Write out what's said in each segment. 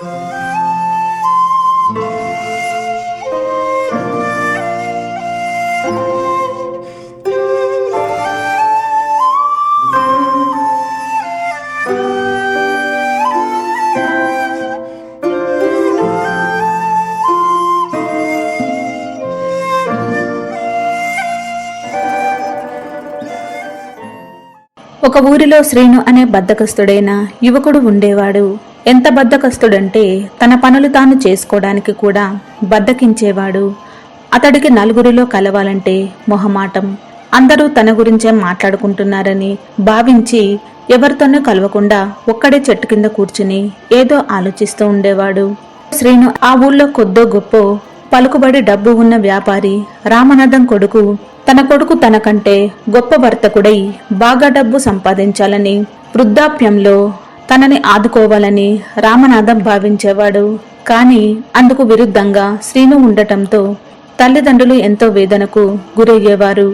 ఒక ఊరిలో శ్రీను అనే బద్దకస్తుడైన యువకుడు ఉండేవాడు. ఎంత బద్దకస్తుడంటే తన పనులు తాను చేసుకోవడానికి కూడా బద్దకించేవాడు. అతడికి నలుగురిలో కలవాలంటే మొహమాటం. అందరూ తన గురించే మాట్లాడుకుంటున్నారని భావించి ఎవరితోనూ కలవకుండా ఒక్కడే చెట్టు కింద కూర్చుని ఏదో ఆలోచిస్తూ ఉండేవాడు. శ్రీను ఆ ఊళ్ళో కొద్దో గొప్ప పలుకుబడి డబ్బు ఉన్న వ్యాపారి రామనాథం కొడుకు తన కొడుకు తనకంటే గొప్ప వర్తకుడై బాగా డబ్బు సంపాదించాలని వృద్ధాప్యంలో తనని ఆదుకోవాలని రామనాథం భావించేవాడు. కానీ అందుకు విరుద్ధంగా శ్రీను ఉండటంతో తల్లిదండ్రులు ఎంతో వేదనకు గురయ్యేవారు.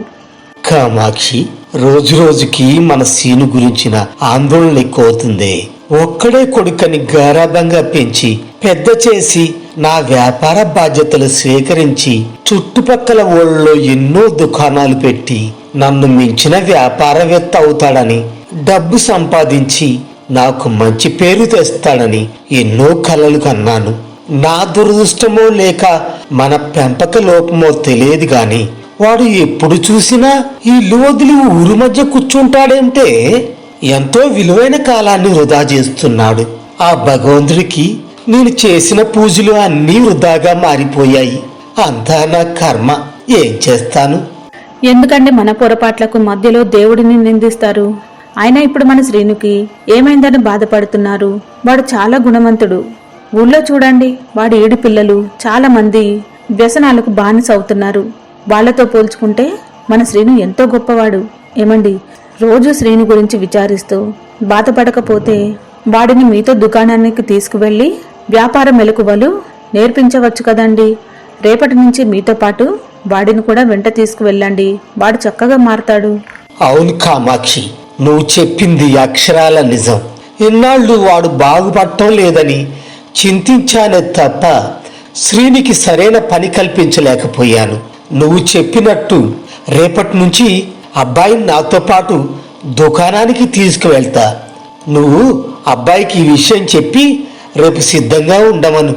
కామాక్షి రోజు రోజుకి మన సీను గురించిన ఆందోళన ఎక్కువవుతుంది. ఒక్కడే కొడుకని గారాభంగా పెంచి పెద్ద చేసి నా వ్యాపార బాధ్యతలు స్వీకరించి చుట్టుపక్కల ఊళ్ళో ఎన్నో దుకాణాలు పెట్టి నన్ను మించిన వ్యాపారవేత్త అవుతాడని డబ్బు సంపాదించి నాకు మంచి పేరు తెస్తాడని ఎన్నో కలలు కన్నాను. నా దురదృష్టమో లేక మన పెంపక లోపమో తెలియదు గాని వాడు ఎప్పుడు చూసినా ఈ ఇల్లు వదిలి ఊరు మధ్య కూర్చుంటాడంటే ఎంతో విలువైన కాలాన్ని వృధా చేస్తున్నాడు. ఆ భగవంతుడికి నేను చేసిన పూజలు అన్నీ వృధాగా మారిపోయాయి. అంతా నా కర్మ. ఏం చేస్తాను? ఎందుకంటే మన పొరపాట్లకు మధ్యలో దేవుడిని నిందిస్తారు? అయినా ఇప్పుడు మన శ్రీనుకి ఏమైందని బాధపడుతున్నారు? వాడు చాలా గుణవంతుడు. ఊళ్ళో చూడండి వాడి ఏడు పిల్లలు చాలా మంది వ్యసనాలకు బానిస అవుతున్నారు. వాళ్ళతో పోల్చుకుంటే మన శ్రీను ఎంతో గొప్పవాడు. ఏమండి రోజు శ్రీను గురించి విచారిస్తూ బాధపడకపోతే వాడిని మీతో దుకాణానికి తీసుకువెళ్ళి వ్యాపార మెలకువలు నేర్పించవచ్చు కదండి. రేపటి నుంచి మీతో పాటు వాడిని కూడా వెంట తీసుకువెళ్ళండి. వాడు చక్కగా మారతాడు. అవును కామాక్షి. నువ్వు చెప్పింది అక్షరాల నిజం. ఇన్నాళ్ళు వాడు బాగుపడటం లేదని చింతించానే తప్ప శ్రీనికి సరైన పని కల్పించలేకపోయాను. నువ్వు చెప్పినట్టు రేపటి నుంచి అబ్బాయిని నాతో పాటు దుకాణానికి తీసుకువెళ్తా. నువ్వు అబ్బాయికి ఈ విషయం చెప్పి రేపు సిద్ధంగా ఉండమను.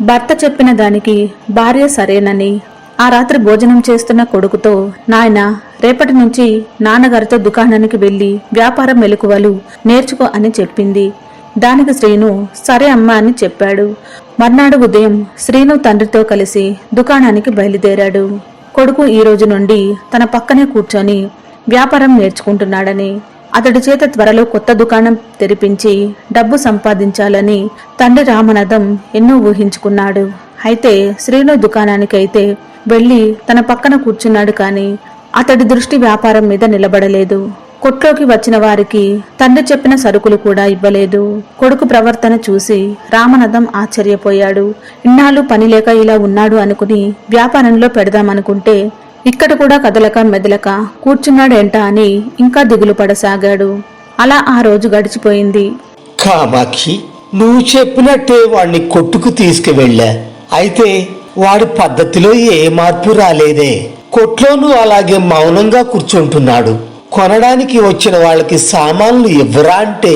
భర్త చెప్పిన దానికి భార్య సరేనని ఆ రాత్రి భోజనం చేస్తున్న కొడుకుతో నాయన రేపటి నుంచి నాన్నగారితో దుకాణానికి వెళ్ళి వ్యాపారం మెలకువలు నేర్చుకో అని చెప్పింది. దానికి శ్రీను సరే అమ్మా అని చెప్పాడు. మర్నాడు ఉదయం శ్రీను తండ్రితో కలిసి దుకాణానికి బయలుదేరాడు. కొడుకు ఈ రోజు నుండి తన పక్కనే కూర్చొని వ్యాపారం నేర్చుకుంటున్నాడని అతడి చేత త్వరలో కొత్త దుకాణం తెరిపించి డబ్బు సంపాదించాలని తండ్రి రామనాథం ఎన్నో ఊహించుకున్నాడు. అయితే శ్రీను దుకాణానికైతే వెళ్ళి తన పక్కన కూర్చున్నాడు కానీ అతడి దృష్టి వ్యాపారం మీద నిలబడలేదు. కొట్లోకి వచ్చిన వారికి తండ్రి చెప్పిన సరుకులు కూడా ఇవ్వలేదు. కొడుకు ప్రవర్తన చూసి రామనదం ఆశ్చర్యపోయాడు. ఇన్నాళ్ళు పని లేక ఇలా ఉన్నాడు అనుకుని వ్యాపారంలో పెడదామనుకుంటే ఇక్కడ కూడా కదలక మెదలక కూర్చున్నాడేంట అని ఇంకా దిగులు పడసాగాడు. అలా ఆ రోజు గడిచిపోయింది. కామాక్షి నువ్వు చెప్పినట్టే వాణ్ణి కొట్టుకు తీసుకువెళ్ళా. అయితే వాడి పద్ధతిలో ఏ మార్పు రాలేదే. కొట్లోనూ అలాగే మౌనంగా కూర్చుంటున్నాడు. కొనడానికి వచ్చిన వాళ్ళకి సామాన్లు ఇవ్వరా అంటే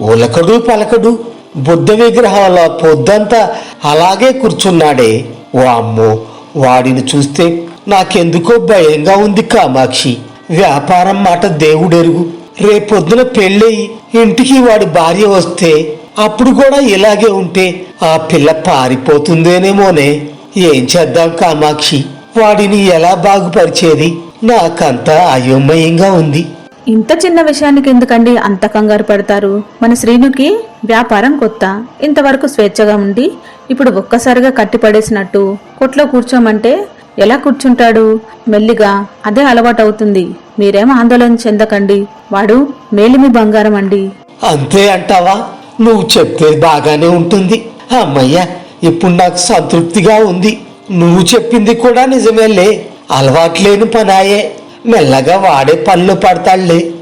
ఉలకడు పలకడు. బుద్ధ విగ్రహంలో పొద్దంతా అలాగే కూర్చున్నాడే. ఓ అమ్మో వాడిని చూస్తే నాకెందుకో భయంగా ఉంది కామాక్షి. వ్యాపారం మాట దేవుడెరుగు. రేపొద్దున పెళ్ళయి ఇంటికి వాడి భార్య వస్తే అప్పుడు కూడా ఇలాగే ఉంటే ఆ పిల్ల పారిపోతుందేనేమోనే. ఏం చేద్దాం కామాక్షి? వాడిని ఎలా బాగుపరిచేది? నాకంతా అయోమయంగా ఉంది. ఇంత చిన్న విషయానికి ఎందుకండి అంత కంగారు పడతారు? మన శ్రీనుకి వ్యాపారం కొత్త. ఇంతవరకు స్వేచ్ఛగా ఉండి ఇప్పుడు ఒక్కసారిగా కట్టిపడేసినట్టు కొట్లో కూర్చోమంటే ఎలా కూర్చుంటాడు? మెల్లిగా అదే అలవాటవుతుంది. మీరేం ఆందోళన చెందకండి. వాడు మేలిమి బంగారం అండి. అంతే అంటావా? నువ్వు చెప్తే బాగానే ఉంటుంది. అమ్మయ్య ఇప్పుడు నాకు సంతృప్తిగా ఉంది. నువ్వు చెప్పింది కూడా నిజమేలే. అలవాట్లేని పనాయే. మెల్లగా వాడే పనులు పడతాళ్ళే.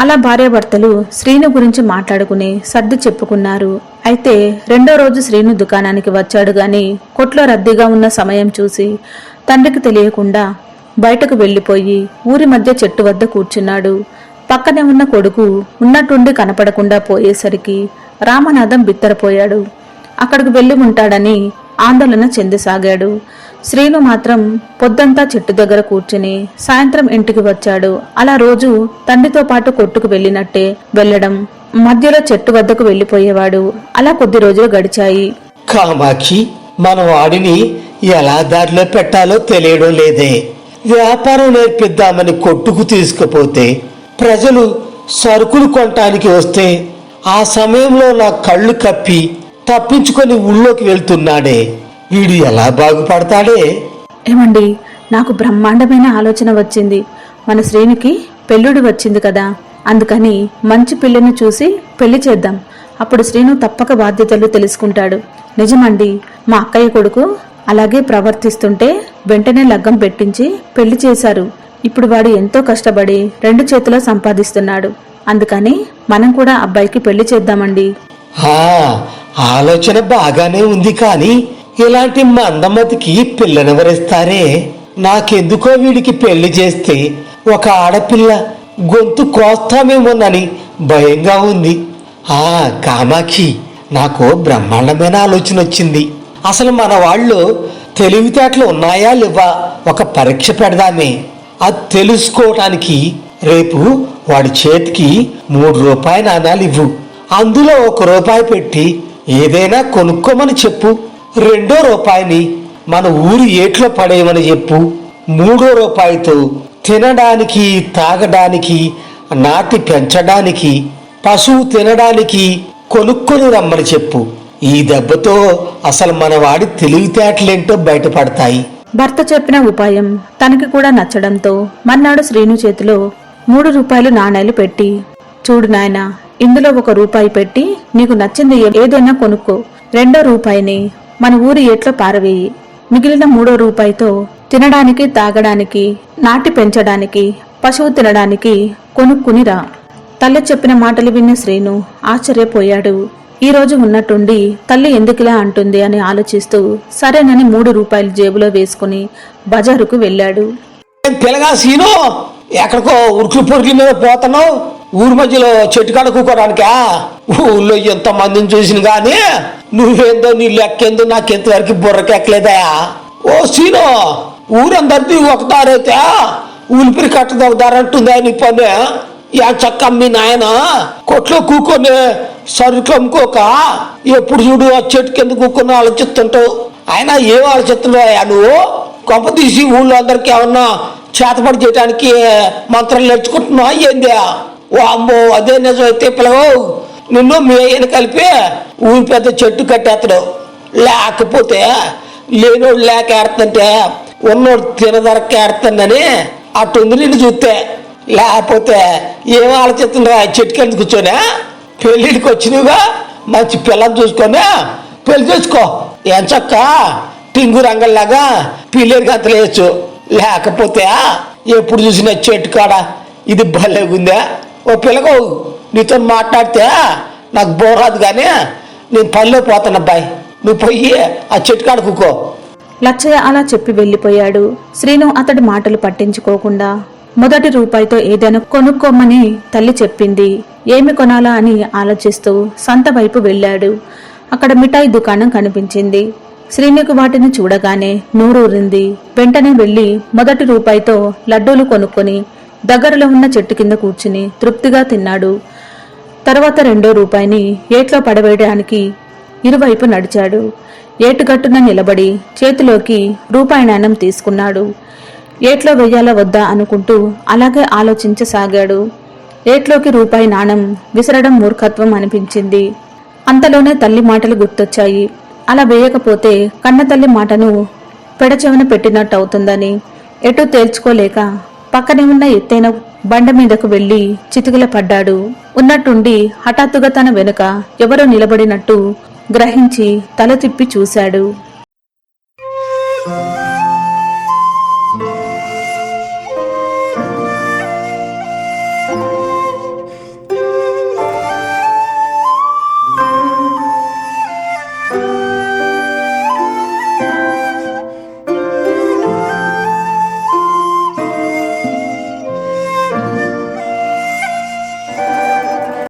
అలా భార్యాభర్తలు శ్రీను గురించి మాట్లాడుకుని సర్ది చెప్పుకున్నారు. అయితే రెండో రోజు శ్రీను దుకాణానికి వచ్చాడు గాని కొట్లో రద్దీగా ఉన్న సమయం చూసి తండ్రికి తెలియకుండా బయటకు వెళ్ళిపోయి ఊరి మధ్య చెట్టు వద్ద కూర్చున్నాడు. పక్కనే ఉన్న కొడుకు ఉన్నట్టుండి కనపడకుండా పోయేసరికి రామనాథం బిత్తరపోయాడు. అక్కడికి వెళ్ళి ఉంటాడని ఆందోళన చెందసాగాడు. శ్రీను మాత్రం పొద్దంతా చెట్టు దగ్గర కూర్చుని సాయంత్రం ఇంటికి వచ్చాడు. అలా రోజు తండ్రితో పాటు కొట్టుకు వెళ్ళినట్టే వెళ్ళడం మధ్యలో చెట్టు వద్దకు వెళ్ళిపోయేవాడు. అలా కొద్ది రోజులు గడిచాయి. కామాక్షి మన వాడిని ఎలా దారిలో పెట్టాలో తెలియడం లేదే. వ్యాపారం నేర్పిద్దామని కొట్టుకు తీసుకుపోతే ప్రజలు సరుకులు కొనటానికి వస్తే ఆ సమయంలో నా కళ్ళు కప్పి తప్పించుకొని ఊళ్ళోకి వెళ్తున్నాడే. వీడు ఎలా బాగుపడతాడే? ఏమండి నాకు బ్రహ్మాండమైన ఆలోచన వచ్చింది. మన శ్రీనికి పెళ్ళుడు వచ్చింది కదా. అందుకని మంచి పిల్లని చూసి పెళ్ళి చేద్దాం. అప్పుడు శ్రీను తప్పక బాధ్యతలు తెలుసుకుంటాడు. నిజమండి మా అక్కయ్య కొడుకు అలాగే ప్రవర్తిస్తుంటే వెంటనే లగ్గం పెట్టించి పెళ్ళి చేశారు. ఇప్పుడు వాడు ఎంతో కష్టపడి రెండు చేతిలో సంపాదిస్తున్నాడు. అందుకని మనం కూడా అబ్బాయికి పెళ్ళి చేద్దామండి. ఆలోచన బాగానే ఉంది కానీ ఇలాంటి మందమతికి పిల్లనెవరిస్తారే? నాకెందుకో వీడికి పెళ్ళి చేస్తే ఒక ఆడపిల్ల గొంతు కోస్తామేమోనని భయంగా ఉంది. ఆ కామాక్షి నాకు బ్రహ్మాండమైన ఆలోచన వచ్చింది. అసలు మన వాళ్ళు తెలివితేటలు ఉన్నాయా లేవా ఒక పరీక్ష పెడదామే. అది తెలుసుకోవటానికి రేపు వాడి చేతికి మూడు రూపాయి నాణాలు ఇవ్వు. అందులో ఒక రూపాయి పెట్టి ఏదైనా కొనుక్కోమని చెప్పు. రెండో రూపాయిని మన ఊరి ఏట్లో పడేయమని చెప్పు. మూడో రూపాయితో తినడానికి తాగడానికి నాటి పెంచడానికి పశువు తినడానికి కొనుక్కొని రమ్మని చెప్పు. ఈ దెబ్బతో అసలు మన వాడి తెలివితేటలేంటో బయటపడతాయి. భర్త చెప్పిన ఉపాయం తనకి కూడా నచ్చడంతో మన్నాడు శ్రీను చేతిలో మూడు రూపాయలు నాణేలు పెట్టి చూడు నాయనా ఇందులో ఒక రూపాయి పెట్టి నీకు నచ్చింది ఏదైనా కొనుక్కో. రెండో రూపాయిని మన ఊరి ఏట్లో పారవేయి. మిగిలిన మూడో రూపాయితో తినడానికి తాగడానికి నాటి పెంచడానికి పశువు తినడానికి కొనుక్కునిరా తల్లి చెప్పిన మాటలు విన్న శ్రీను ఆశ్చర్యపోయాడు. ఈ రోజు ఉన్నట్టుండి తల్లి ఎందుకులా అంటుంది అని ఆలోచిస్తూ సరేనని మూడు రూపాయలు జేబులో వేసుకుని బజారుకు వెళ్ళాడు. తెలగా సీను? ఎక్కడికో ఉరుకులు పొరుకుల మీద పోతున్నావు? ఊరి మధ్యలో చెట్టు కాడ కూకోడానికా ఊళ్ళో ఎంత మందిని చూసిన కానీ నువ్వేందో నీ లెక్కేందో నాకు ఇంతవరకు బుర్రకెక్కలేదా? ఓ సీను ఊరందరిది ఒక దారైతే ఊలిపిరి కట్టదు ఒక దారి నీ పని. యా చక్క మీ నాయన కొట్లో కూకొని సరుకులు అమ్ముకోక ఎప్పుడు చూడు ఆ చెట్టు కింద కూకొని ఆలోచిస్తుంటావు. ఆయన ఏం ఆలోచిస్తున్నావా నువ్వు? కొంప తీసి ఊళ్ళో అందరికి ఏమన్నా చేతపడి చేయడానికి మంత్రం నేర్చుకుంటున్నావా ఏంది? ఓ అమ్మో అదే నిజమైతే అయితే నిన్ను మీ అయ్యని కలిపి ఊరి పెద్ద చెట్టు కట్టేస్తాడు లేకపోతే లేనోడు లేక ఏడుతుంటే ఉన్నోడు తినదరక ఏడుతుందని అట్టుంది నిన్ను చూస్తే లేకపోతే ఏం ఆలోచిస్తుండ్రా చెట్టు కింద కూర్చొని? పెళ్ళిడికి వచ్చినవిగా మంచి పిల్లని చూసుకొని పెళ్ళి చేసుకో. ఎంచక్క టింగు రంగల్లాగా పిల్లేరు గంతలేయచ్చు లేకపోతే ఎప్పుడు చూసిన చెట్టు కాడ ఇది భలేగుందా? ఓ పిల్లగో నీతో మాట్లాడితే నాకు బోరాదు కానీ నేను పనిలో పోతాను అబ్బాయి. నువ్వు పోయి ఆ చెట్టు కాడ లచ్చయ్య అలా చెప్పి వెళ్ళిపోయాడు శ్రీను అతడి మాటలు పట్టించుకోకుండా మొదటి రూపాయితో ఏదైనా కొనుక్కోమని తల్లి చెప్పింది. ఏమి కొనాలా అని ఆలోచిస్తూ సంత వైపు వెళ్ళాడు. అక్కడ మిఠాయి దుకాణం కనిపించింది. శ్రీనుకు వాటిని చూడగానే నూరూరింది. వెంటనే వెళ్ళి మొదటి రూపాయితో లడ్డూలు కొనుక్కొని దగ్గరలో ఉన్న చెట్టు కింద కూర్చుని తృప్తిగా తిన్నాడు. తర్వాత రెండో రూపాయిని ఏట్లో పడవేయడానికి ఇరువైపు నడిచాడు. ఏటుగట్టున నిలబడి చేతిలోకి రూపాయి నాణం తీసుకున్నాడు. ఏట్లో వెయ్యాలా వద్దా అనుకుంటూ అలాగే ఆలోచించసాగాడు. ఏట్లోకి రూపాయి నాణం విసరడం మూర్ఖత్వం అనిపించింది. అంతలోనే తల్లి మాటలు గుర్తొచ్చాయి. అలా వేయకపోతే కన్న తల్లి మాటను పెడచెవిన పెట్టినట్టు అవుతుందని ఎటూ తేల్చుకోలేక పక్కనే ఉన్న ఎత్తైన బండ మీదకు వెళ్ళి చితుకుల పడ్డాడు ఉన్నట్టుండి హఠాత్తుగా తన వెనుక ఎవరో నిలబడినట్టు గ్రహించి తల తిప్పి చూశాడు.